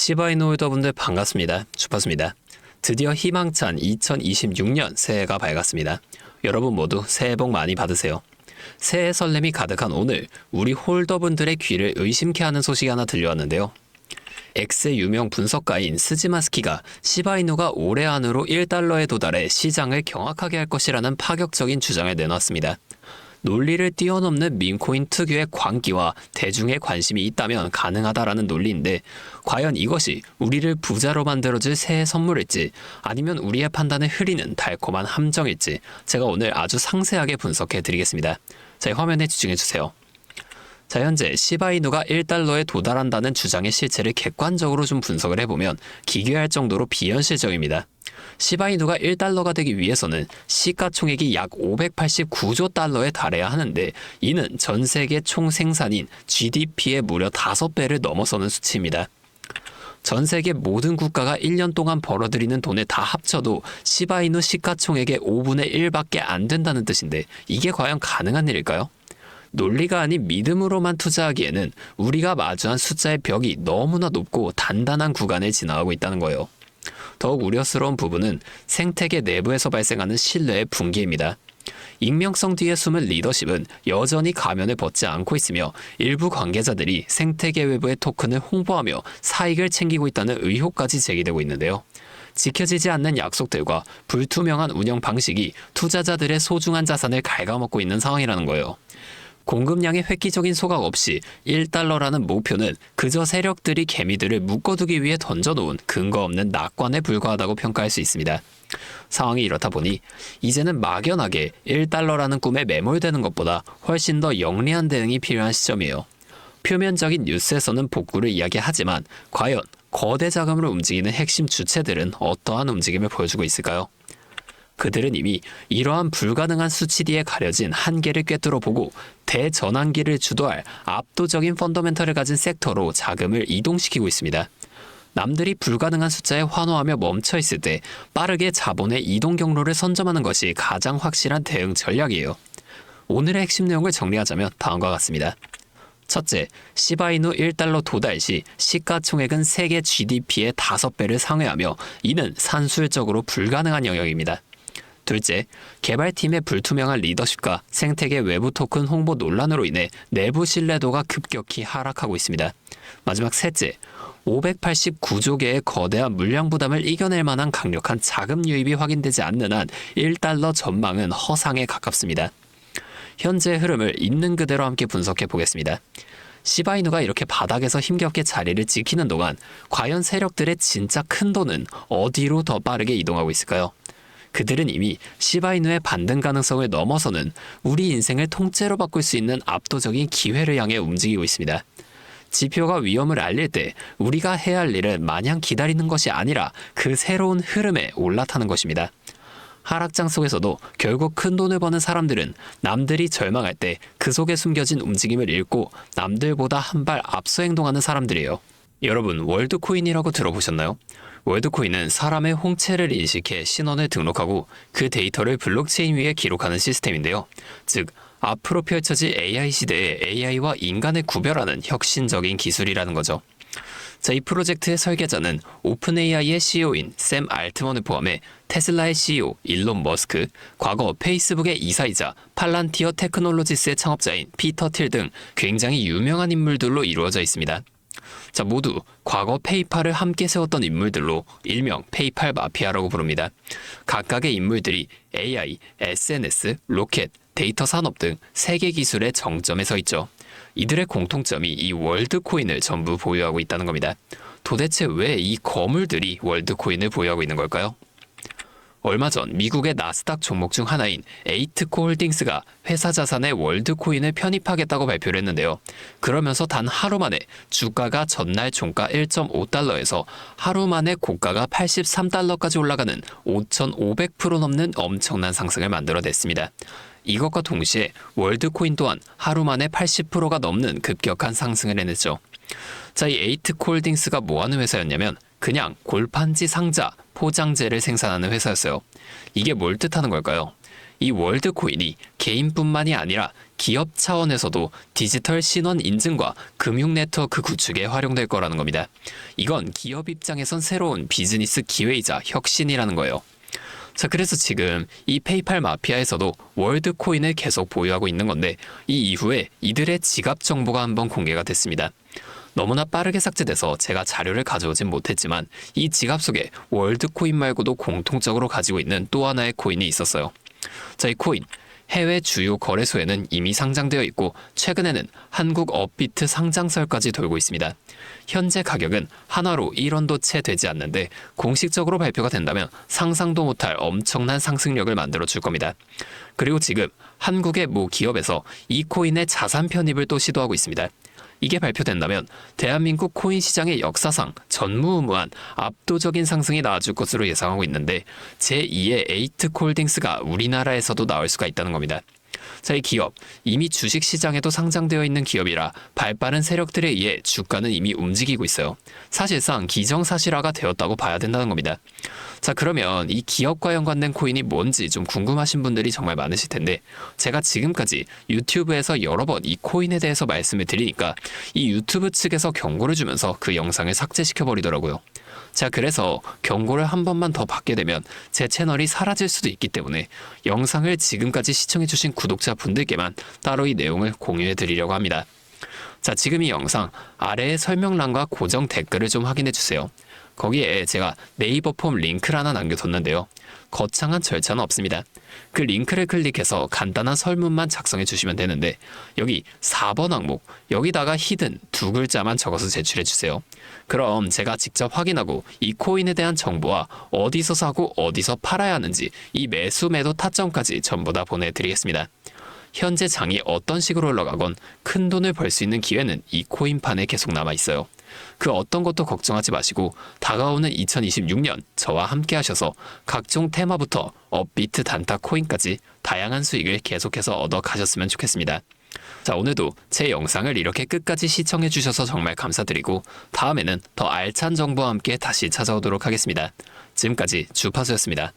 시바이노 홀더분들 반갑습니다. 주파수입니다. 드디어 희망찬 2026년 새해가 밝았습니다. 여러분 모두 새해 복 많이 받으세요. 새해 설렘이 가득한 오늘 우리 홀더분들의 귀를 의심케 하는 소식이 하나 들려왔는데요. 엑스의 유명 분석가인 스즈마스키가 시바이누가 올해 안으로 1달러에 도달해 시장을 경악하게 할 것이라는 파격적인 주장을 내놨습니다. 논리를 뛰어넘는 민코인 특유의 광기와 대중의 관심이 있다면 가능하다라는 논리인데 과연 이것이 우리를 부자로 만들어줄 새해 선물일지 아니면 우리의 판단을 흐리는 달콤한 함정일지 제가 오늘 아주 상세하게 분석해 드리겠습니다. 자, 화면에 집중해 주세요. 자, 현재 시바이누가 1달러에 도달한다는 주장의 실체를 객관적으로 좀 분석을 해보면 기괴할 정도로 비현실적입니다. 시바이누가 1달러가 되기 위해서는 시가총액이 약 589조 달러에 달해야 하는데 이는 전 세계 총 생산인 GDP의 무려 5배를 넘어서는 수치입니다. 전 세계 모든 국가가 1년 동안 벌어들이는 돈을 다 합쳐도 시바이누 시가총액의 5분의 1밖에 안 된다는 뜻인데 이게 과연 가능한 일일까요? 논리가 아닌 믿음으로만 투자하기에는 우리가 마주한 숫자의 벽이 너무나 높고 단단한 구간을 지나가고 있다는 거예요. 더욱 우려스러운 부분은 생태계 내부에서 발생하는 신뢰의 붕괴입니다. 익명성 뒤에 숨은 리더십은 여전히 가면을 벗지 않고 있으며 일부 관계자들이 생태계 외부의 토큰을 홍보하며 사익을 챙기고 있다는 의혹까지 제기되고 있는데요. 지켜지지 않는 약속들과 불투명한 운영 방식이 투자자들의 소중한 자산을 갉아먹고 있는 상황이라는 거예요. 공급량의 획기적인 소각 없이 1달러라는 목표는 그저 세력들이 개미들을 묶어두기 위해 던져놓은 근거 없는 낙관에 불과하다고 평가할 수 있습니다. 상황이 이렇다 보니 이제는 막연하게 1달러라는 꿈에 매몰되는 것보다 훨씬 더 영리한 대응이 필요한 시점이에요. 표면적인 뉴스에서는 복구를 이야기하지만 과연 거대 자금을 움직이는 핵심 주체들은 어떠한 움직임을 보여주고 있을까요? 그들은 이미 이러한 불가능한 수치 뒤에 가려진 한계를 꿰뚫어 보고 대전환기를 주도할 압도적인 펀더멘털을 가진 섹터로 자금을 이동시키고 있습니다. 남들이 불가능한 숫자에 환호하며 멈춰 있을 때 빠르게 자본의 이동 경로를 선점하는 것이 가장 확실한 대응 전략이에요. 오늘의 핵심 내용을 정리하자면 다음과 같습니다. 첫째, 시바이누 1달러 도달 시 시가총액은 세계 GDP의 5배를 상회하며 이는 산술적으로 불가능한 영역입니다. 둘째, 개발팀의 불투명한 리더십과 생태계 외부 토큰 홍보 논란으로 인해 내부 신뢰도가 급격히 하락하고 있습니다. 마지막 셋째, 589조 개의 거대한 물량 부담을 이겨낼 만한 강력한 자금 유입이 확인되지 않는 한 1달러 전망은 허상에 가깝습니다. 현재 흐름을 있는 그대로 함께 분석해 보겠습니다. 시바이누가 이렇게 바닥에서 힘겹게 자리를 지키는 동안 과연 세력들의 진짜 큰 돈은 어디로 더 빠르게 이동하고 있을까요? 그들은 이미 시바이누의 반등 가능성을 넘어서는 우리 인생을 통째로 바꿀 수 있는 압도적인 기회를 향해 움직이고 있습니다. 지표가 위험을 알릴 때 우리가 해야 할 일은 마냥 기다리는 것이 아니라 그 새로운 흐름에 올라타는 것입니다. 하락장 속에서도 결국 큰 돈을 버는 사람들은 남들이 절망할 때 그 속에 숨겨진 움직임을 읽고 남들보다 한 발 앞서 행동하는 사람들이에요. 여러분, 월드코인이라고 들어보셨나요? 월드코인은 사람의 홍채를 인식해 신원을 등록하고 그 데이터를 블록체인 위에 기록하는 시스템인데요. 즉, 앞으로 펼쳐질 AI 시대에 AI와 인간을 구별하는 혁신적인 기술이라는 거죠. 자, 이 프로젝트의 설계자는 오픈 AI의 CEO인 샘 알트먼을 포함해 테슬라의 CEO 일론 머스크, 과거 페이스북의 이사이자 팔란티어 테크놀로지스의 창업자인 피터 틸 등 굉장히 유명한 인물들로 이루어져 있습니다. 자, 모두 과거 페이팔을 함께 세웠던 인물들로 일명 페이팔 마피아라고 부릅니다. 각각의 인물들이 AI, SNS, 로켓, 데이터 산업 등 세계 기술의 정점에 서 있죠. 이들의 공통점이 이 월드코인을 전부 보유하고 있다는 겁니다. 도대체 왜 이 거물들이 월드코인을 보유하고 있는 걸까요? 얼마 전 미국의 나스닥 종목 중 하나인 에이트코 홀딩스가 회사 자산에 월드코인을 편입하겠다고 발표를 했는데요. 그러면서 단 하루 만에 주가가 전날 종가 1.5달러에서 하루 만에 고가가 83달러까지 올라가는 5,500% 넘는 엄청난 상승을 만들어냈습니다. 이것과 동시에 월드코인 또한 하루 만에 80%가 넘는 급격한 상승을 해냈죠. 자, 이 에이트코 홀딩스가 뭐 하는 회사였냐면 그냥 골판지 상자, 포장재를 생산하는 회사였어요. 이게 뭘 뜻하는 걸까요? 이 월드 코인이 개인뿐만이 아니라 기업 차원에서도 디지털 신원 인증과 금융 네트워크 구축에 활용될 거라는 겁니다. 이건 기업 입장에선 새로운 비즈니스 기회이자 혁신이라는 거예요. 자, 그래서 지금 이 페이팔 마피아에서도 월드 코인을 계속 보유하고 있는 건데 이 이후에 이들의 지갑 정보가 한번 공개가 됐습니다. 너무나 빠르게 삭제돼서 제가 자료를 가져오진 못했지만 이 지갑 속에 월드 코인 말고도 공통적으로 가지고 있는 또 하나의 코인이 있었어요. 자, 이 코인 해외 주요 거래소에는 이미 상장되어 있고 최근에는 한국 업비트 상장설까지 돌고 있습니다. 현재 가격은 하나로 1원도 채 되지 않는데 공식적으로 발표가 된다면 상상도 못할 엄청난 상승력을 만들어 줄 겁니다. 그리고 지금 한국의 모 기업에서 이 코인의 자산 편입을 또 시도하고 있습니다. 이게 발표된다면 대한민국 코인 시장의 역사상 전무후무한 압도적인 상승이 나와줄 것으로 예상하고 있는데 제2의 에이트 콜딩스가 우리나라에서도 나올 수가 있다는 겁니다. 자, 이 기업 이미 주식 시장에도 상장되어 있는 기업이라 발빠른 세력들에 의해 주가는 이미 움직이고 있어요. 사실상 기정사실화가 되었다고 봐야 된다는 겁니다. 자, 그러면 이 기업과 연관된 코인이 뭔지 좀 궁금하신 분들이 정말 많으실 텐데 제가 지금까지 유튜브에서 여러 번 이 코인에 대해서 말씀을 드리니까 이 유튜브 측에서 경고를 주면서 그 영상을 삭제시켜 버리더라고요. 자, 그래서 경고를 한 번만 더 받게 되면 제 채널이 사라질 수도 있기 때문에 영상을 지금까지 시청해주신 구독자분들께만 따로 이 내용을 공유해 드리려고 합니다. 자, 지금 이 영상 아래의 설명란과 고정 댓글을 좀 확인해 주세요. 거기에 제가 네이버 폼 링크를 하나 남겨뒀는데요. 거창한 절차는 없습니다. 그 링크를 클릭해서 간단한 설문만 작성해 주시면 되는데 여기 4번 항목 여기다가 히든 두 글자만 적어서 제출해 주세요. 그럼 제가 직접 확인하고 이 코인에 대한 정보와 어디서 사고 어디서 팔아야 하는지 이 매수 매도 타점까지 전부 다 보내드리겠습니다. 현재 장이 어떤 식으로 올라가건 큰 돈을 벌 수 있는 기회는 이 코인판에 계속 남아 있어요. 그 어떤 것도 걱정하지 마시고 다가오는 2026년 저와 함께 하셔서 각종 테마부터 업비트 단타 코인까지 다양한 수익을 계속해서 얻어 가셨으면 좋겠습니다. 자, 오늘도 제 영상을 이렇게 끝까지 시청해 주셔서 정말 감사드리고 다음에는 더 알찬 정보와 함께 다시 찾아오도록 하겠습니다. 지금까지 주파수였습니다.